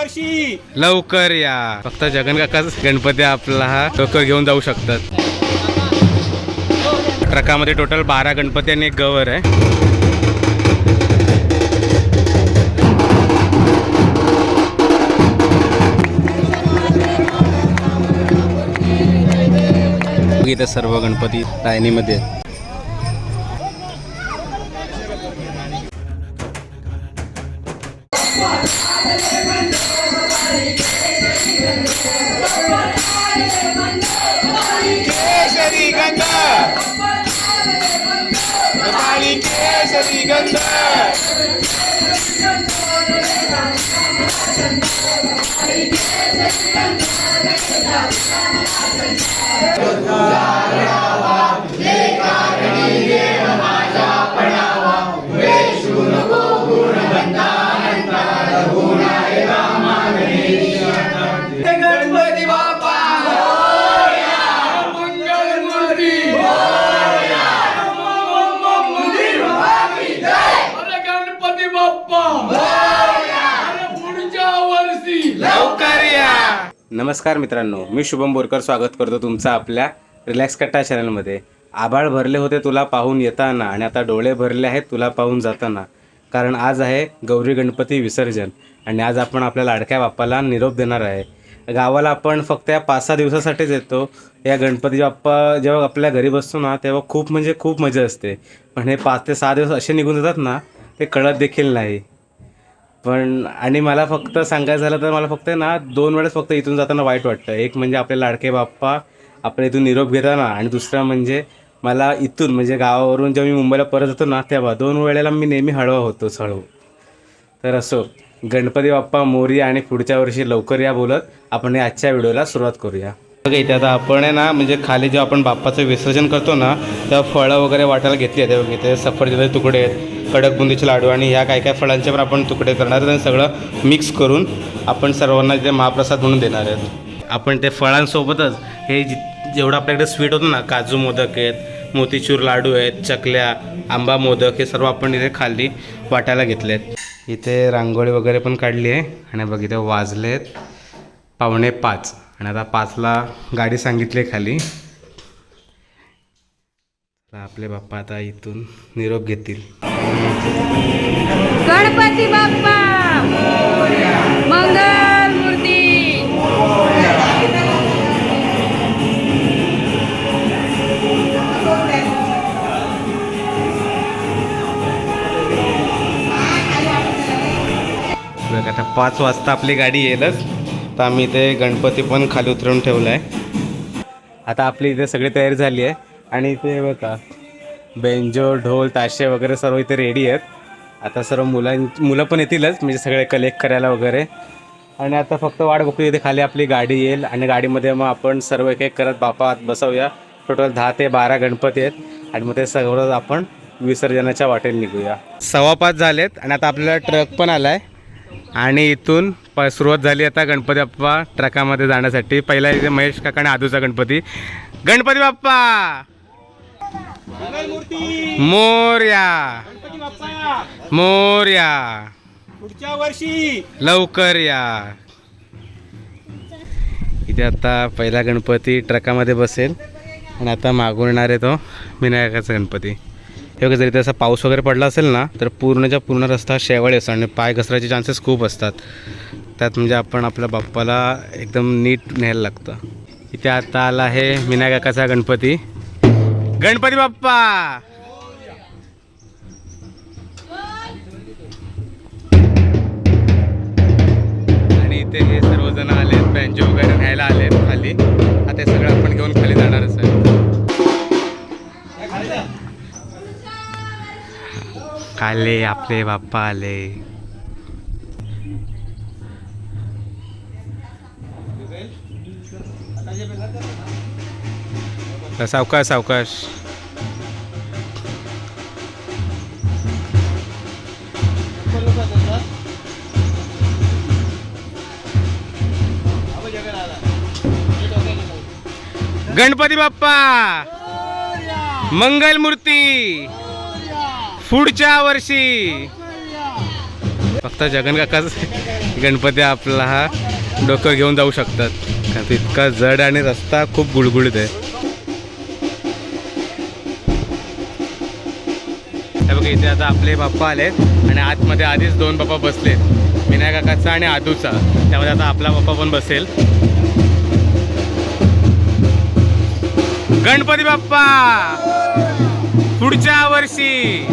वर्षी. लवकर या. फक्त जगन काकाच गणपती आपला हा लवकर घेऊन जाऊ शकतात. ट्रकामध्ये टोटल बारा गणपती आणि एक गवर आहे. इथे सर्व गणपती लाईनीमध्ये आहेत केशरी नमस्कार मित्रांनो मी शुभम बोरकर स्वागत करतो तुमचं आपल्या रिलॅक्स कट्टा चॅनलमध्ये. आभाळ भरले होते तुला पाहून येताना आणि आता डोळे भरले आहेत तुला पाहून जाताना. कारण आज आहे गौरी गणपती विसर्जन आणि आज आपण आपल्या लाडक्या बाप्पाला निरोप देणार आहे. गावाला आपण फक्त या पाच सहा दिवसासाठीच येतो. या गणपती बाप्पा जेव्हा आपल्या घरी बसतो ना तेव्हा खूप म्हणजे खूप मजा असते. पण हे पाच ते सहा दिवस असे निघून जातात ना ते कळत देखील नाही. पण आणि मला फक्त सांगायचं झालं तर मला फक्त ना दोन वेळेस फक्त इथून जाताना वाईट वाटतं. एक म्हणजे आपले लाडके बाप्पा आपल्या इथून निरोप घेताना आणि दुसरा म्हणजे मला इथून म्हणजे गावावरून जेव्हा मी मुंबईला परत येतो ना तेव्हा दोन वेळेला मी नेहमी हळवा होतोच हळू तर असो गणपती बाप्पा मोरी आणि पुढच्या वर्षी लवकर या बोलत आपण आजच्या व्हिडिओला सुरुवात करूया. बघा इथे आता आपण आहे ना म्हणजे खाली जेव्हा आपण बाप्पाचं विसर्जन करतो ना तेव्हा फळं वगैरे वाटायला घेतली आहेत बघा इथे सफरचंदाचे तुकडे आहेत कडक बुंदीचे लाडू आणि ह्या काय काय फळांचे पण आपण तुकडे करणार आहेत आणि सगळं मिक्स करून आपण सर्वांना इथे महाप्रसाद म्हणून देणार आहेत. आपण ते फळांसोबतच हे जि जेवढं आपल्याकडे स्वीट होतं ना काजू मोदक आहेत मोतीचूर लाडू आहेत चकल्या आंबा मोदक हे सर्व आपण इथे खाली वाटायला घेतले आहेत. इथे रांगोळी वगैरे पण काढली आहे आणि बघ इथे आहेत पावणे पाच. आणि आता पाचला गाडी सांगितली खाली. आपले बाप्पा आता इथून निरोप घेतील. गणपती बाप्पा! मंगल मूर्ती! आता पाच वाजता आपली गाडी येईलच. तर आम्ही इथे गणपती पण खाली उतरून ठेवला आहे आता आपली इथे सगळी तयारी झाली आहे. आणि इथे बघा बेंजो ढोल ताशे वगैरे सर्व इथे रेडी आहेत. आता सर्व मुलां मुलं पण येतीलच म्हणजे सगळे कलेक्ट करायला वगैरे. आणि आता फक्त वाट बघतो इथे खाली आपली गाडी येईल. आणि गाडीमध्ये मग आपण सर्व एक एक करत बापा आत बसवूया. टोटल दहा ते बारा गणपती आहेत. आणि मग ते सर्व आपण विसर्जनाच्या वाटेल निघूया. सव्वा पाच झालेत आणि आता आपल्याला ट्रक पण आला आहे आणि इथून प सुरुवात झाली आता गणपती बाप्पा ट्रकामध्ये जाण्यासाठी. पहिला इथे महेश काका आणि आदूचा गणपती. गणपती बाप्पा मोर्या! बाप्पा मोर्या! पुढच्या वर्षी. लवकर या. इथे आता पहिला गणपती ट्रकामध्ये बसेल. आणि आता मागून येणार आहे तो विनायकाचा गणपती. हे बघा जरी त्याचा पाऊस वगैरे पडला असेल ना तर पूर्णच्या पूर्ण रस्ता शेवाळी असतो आणि पाय घसरायचे चान्सेस खूप असतात. त्यात म्हणजे आपण आपल्या बाप्पाला एकदम नीट न्यायला लागतं. इथे आता आला आहे विनायकाचा गणपती? गणपती बाप्पा! आणि इथे हे सर्वजण आले बँजो वगैरे न्यायला आले खाली. आता हे सगळं आपण घेऊन खाली जाणारच आहे आले आपले बाप्पा आले. सावकाश सावकाश गणपती बाप्पा! मंगल मूर्ती पुढच्या वर्षी! फक्त जगन काकाच गणपती आपला हा डोकं घेऊन जाऊ शकतात. कारण इतका जड आणि रस्ता खूप गुळगुळीत आहे. हे बघा इथे आता आपले बाप्पा आलेत आणि आतमध्ये आधीच दोन बाप्पा बसलेत. विनायक काकाचा आणि आदूचा. त्यामध्ये आता आपला बाप्पा पण बसेल. गणपती बाप्पा! पुढच्या वर्षी!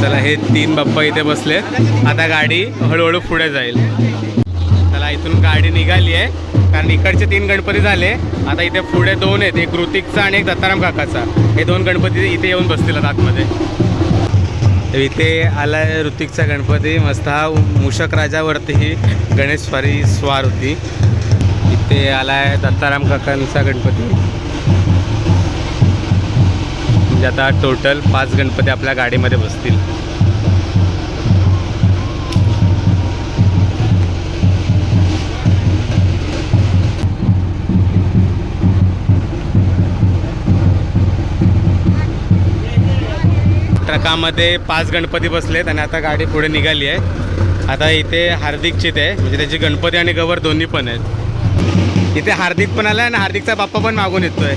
चला हे तीन बाप्पा इथे बसलेत. आता गाडी हळूहळू पुढे जाईल. चला इथून गाडी निघाली आहे. कारण इकडचे तीन गणपती झाले. आता इथे पुढे दोन आहेत एक ऋतिकचा आणि एक दत्ताराम काकाचा. हे दोन गणपती इथे येऊन बसतील आतमध्ये. इथे आलाय ऋतिकचा गणपती. मस्त हा मूषक राजावरती ही गणेश स्वारी स्वार होती. इथे आला आहे दत्ताराम काकांचा गणपती. म्हणजे आता टोटल पाच गणपती आपल्या गाडीमध्ये बसतील. ट्रकामध्ये पाच गणपती बसलेत आणि आता गाडी पुढे निघाली आहे. आता इथे हार्दिकचीत ते म्हणजे त्याची गणपती आणि गवर दोन्ही पण आहेत. इथे हार्दिक पण आला आणि हार्दिकचा बाप्पा पण मागून येतोय.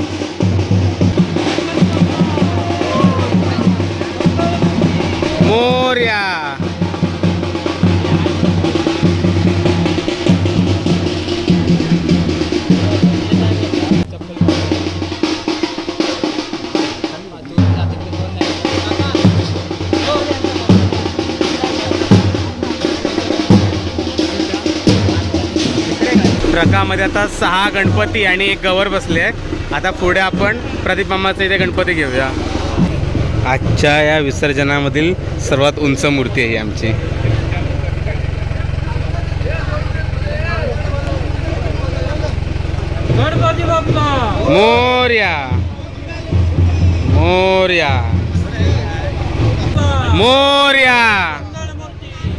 मोर्या! ट्रकामध्ये आता सहा गणपती आणि एक गवर बसले आहे आता पुढे आपण प्रदीप मामाचा इथे गणपती घेऊया. आजच्या या विसर्जनामधील सर्वात उंच मूर्ती आहे ही आमची. गणपती बाप्पा! मोर्या. मोर्या. मोर्या.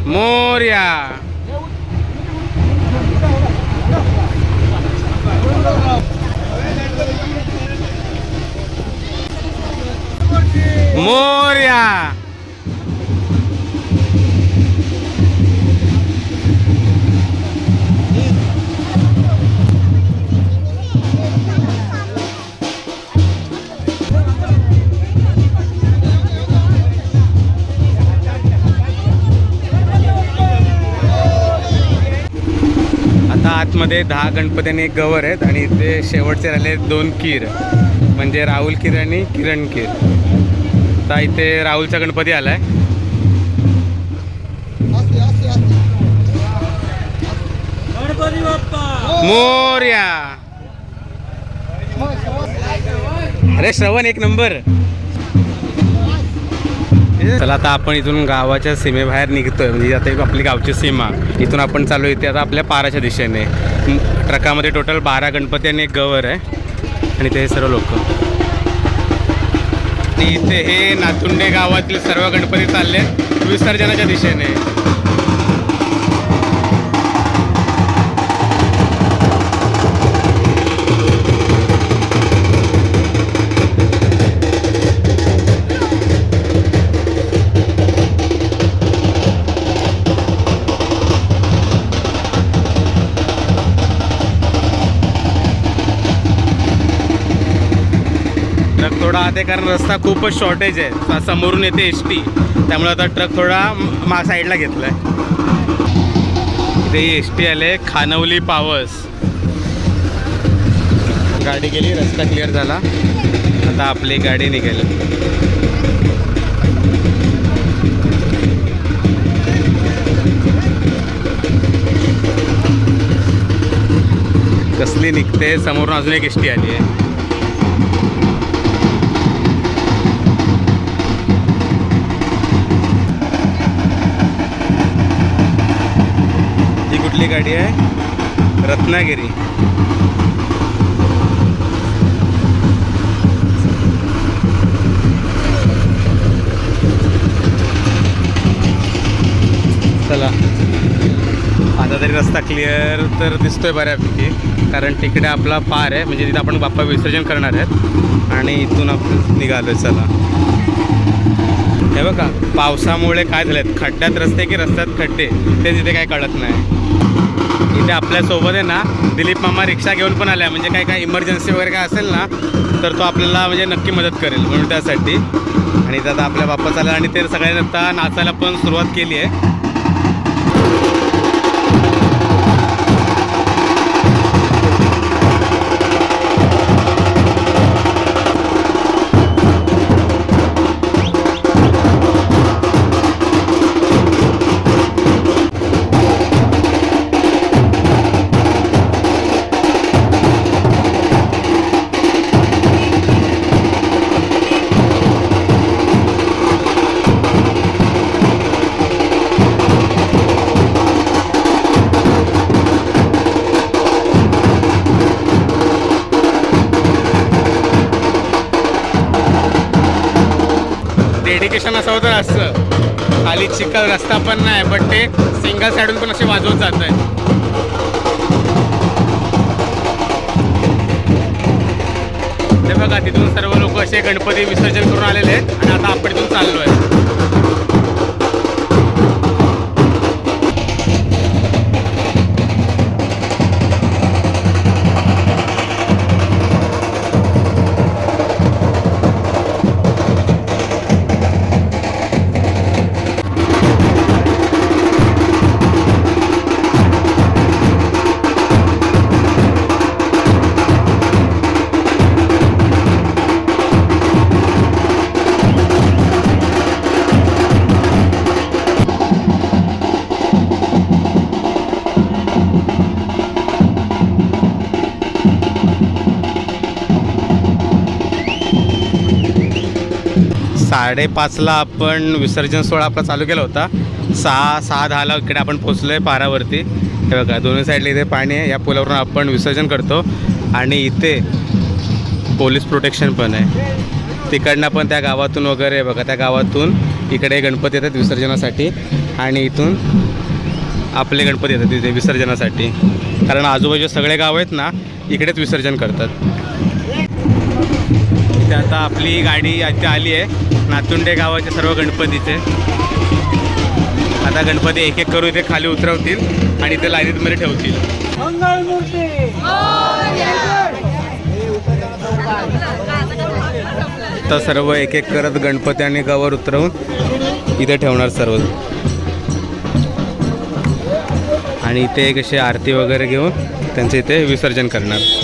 मोर्या. मोर्या. आता आतमध्ये दहा गणपती आणि एक गवर आहेत आणि इथे शेवटचे राहिले दोन कीर. म्हणजे राहुल कीर आणि किरण कीर. आता इथे राहुलचा गणपती आलाय. गणपती मोर्या. अरे श्रवण एक नंबर. चला आता आपण इथून गावाच्या सीमेबाहेर निघतोय. म्हणजे आता एक आपली गावची सीमा. इथून आपण चालू इथे आता आपल्या पाराच्या दिशेने. ट्रकामध्ये टोटल बारा गणपती आणि एक गवर आहे. आणि ते हे सर्व लोक. आणि इथे हे नातुंडे गावातील सर्व गणपती चालले विसर्जनाच्या दिशेने. जाते कारण रस्ता खूपच शॉर्टेज आहे. समोरून येते एस टी त्यामुळे आता ट्रक थोडा मा साईडला घेतला आहे इथे एस टी आले खानवली पावस गाडी गेली रस्ता क्लिअर झाला. आता आपली गाडी निघाली. कसली निघते? समोरून अजून एक एस टी आली आहे. कुठली गाडी आहे रत्नागिरी. चला. आता तरी रस्ता क्लिअर तर दिसतोय बऱ्यापैकी कारण तिकडे आपला पार आहे म्हणजे तिथं आपण बाप्पा विसर्जन करणार आहेत. आणि इथून आपण निघालो चला. हे बघा पावसामुळे काय झालं खड्ड्यात रस्ते की रस्त्यात खड्डे? ते तिथे काय कळत नाही. इथे आपल्यासोबत आहे ना दिलीप मामा रिक्षा घेऊन पण आल्या. म्हणजे काय काय इमर्जन्सी वगैरे काय असेल ना तर तो आपल्याला म्हणजे नक्की मदत करेल म्हणून त्यासाठी. आणि इथं आता आपल्या बाप्पा आला आणि ते सगळ्यांनी आता नाचायला पण सुरुवात केली आहे. डेडिकेशन असावं तर असं खाली चिखल रस्ता पण नाही बट ते सिंगल साईडून पण असे वाजवत जात आहे ते बघा तिथून सर्व लोक असे गणपती विसर्जन करून आलेले आहेत आणि आता आपण इथून चाललो आहे साडेपाचला आपण विसर्जन सोहळा आपला चालू केला होता. सहा सहा दहाला इकडे आपण पोचलो आहे पारावरती. हे बघा दोन्ही साईडला इथे पाणी आहे. या पुलावरून आपण विसर्जन करतो. आणि इथे पोलीस प्रोटेक्शन पण आहे. तिकडनं पण त्या गावातून वगैरे बघा त्या गावातून इकडे गणपती येतात विसर्जनासाठी. आणि इथून आपले गणपती येतात तिथे विसर्जनासाठी. कारण आजूबाजू सगळे गाव आहेत ना इकडेच विसर्जन करतात. ते आता आपली गाडी इथे आली आहे. नातुंडे गावाचे सर्व गणपतीचे. आता गणपती एक एक करून इथे खाली उतरवतील आणि इथे लाईनीतमध्ये ठेवतील. तर सर्व एक एक करत गणपती आणि गावावर उतरवून इथे ठेवणार सर्व. आणि इथे एक आरती वगैरे घेऊन त्यांचं इथे विसर्जन करणार.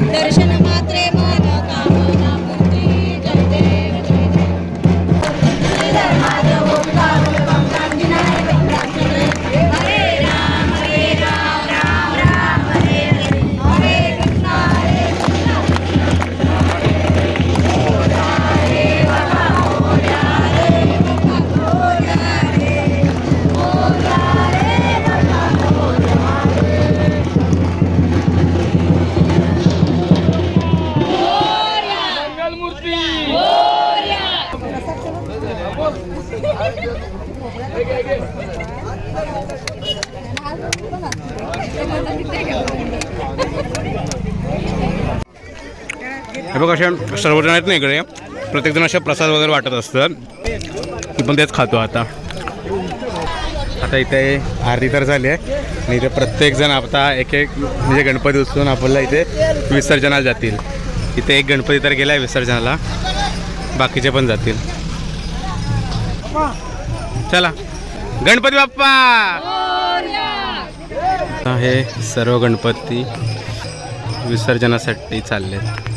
दर्शन बघा अशा सर्वजण आहेत ना इकडे. प्रत्येकजण असे प्रसाद वगैरे वाटत असतात. मी पण तेच खातो आता. आता इथे आरती तर झाली आहे. आणि इथे प्रत्येकजण आता एक एक म्हणजे गणपती उचलून आपल्याला इथे विसर्जनाला जातील. इथे एक गणपती तर गेला आहे विसर्जनाला. बाकीचे पण जातील. चला. गणपती बाप्पा! हे सर्व गणपती विसर्जनासाठी चाललेत.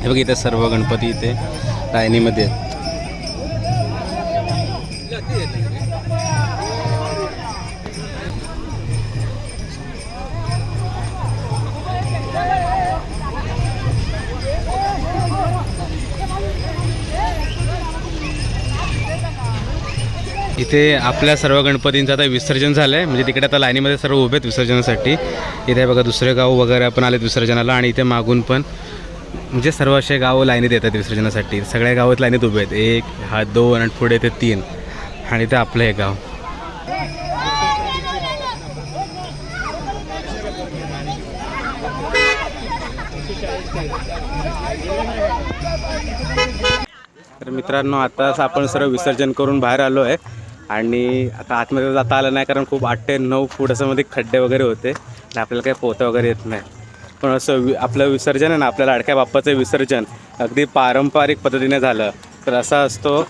हे बघ इथे सर्व गणपती इथे डायनीमध्ये आहेत. इथे आपल्या सर्व गणपतींचं आता विसर्जन झालं आहे म्हणजे तिकडे आता लाईनीमध्ये सर्व उभे आहेत विसर्जनासाठी. इथे बघा दुसरे गाव वगैरे पण आलेत विसर्जनाला आणि इथे मागून पण म्हणजे सर्व असे गावं लाईनीत येतात विसर्जनासाठी. सगळ्या गावात लाईनीत उभे आहेत. एक हा दोन आणि पुढे ते तीन. आणि ते आपलं हे गाव. तर मित्रांनो आताच आपण सर्व विसर्जन करून बाहेर आलो आहे. आणि आता आतमध्ये जाता आलं नाही कारण खूप आठ ते नऊ फूट असं मध्ये खड्डे वगैरे होते आणि आपल्याला काही पोहता वगैरे येत नाही. पण असं वि आपलं विसर्जन आहे ना आपल्या लाडक्या बाप्पाचं विसर्जन अगदी पारंपरिक पद्धतीने झालं. तर असा असतो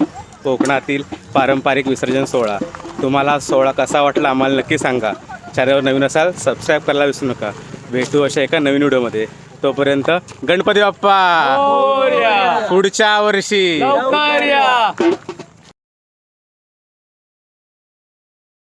कोकणातील पारंपरिक विसर्जन सोहळा. तुम्हाला हा सोहळा कसा वाटला आम्हाला नक्की सांगा. चॅनलवर नवीन असाल सबस्क्राईब करायला विसरू नका. भेटू अशा एका नवीन व्हिडिओमध्ये. तोपर्यंत गणपती बाप्पा! पुढच्या वर्षी! लवकर या!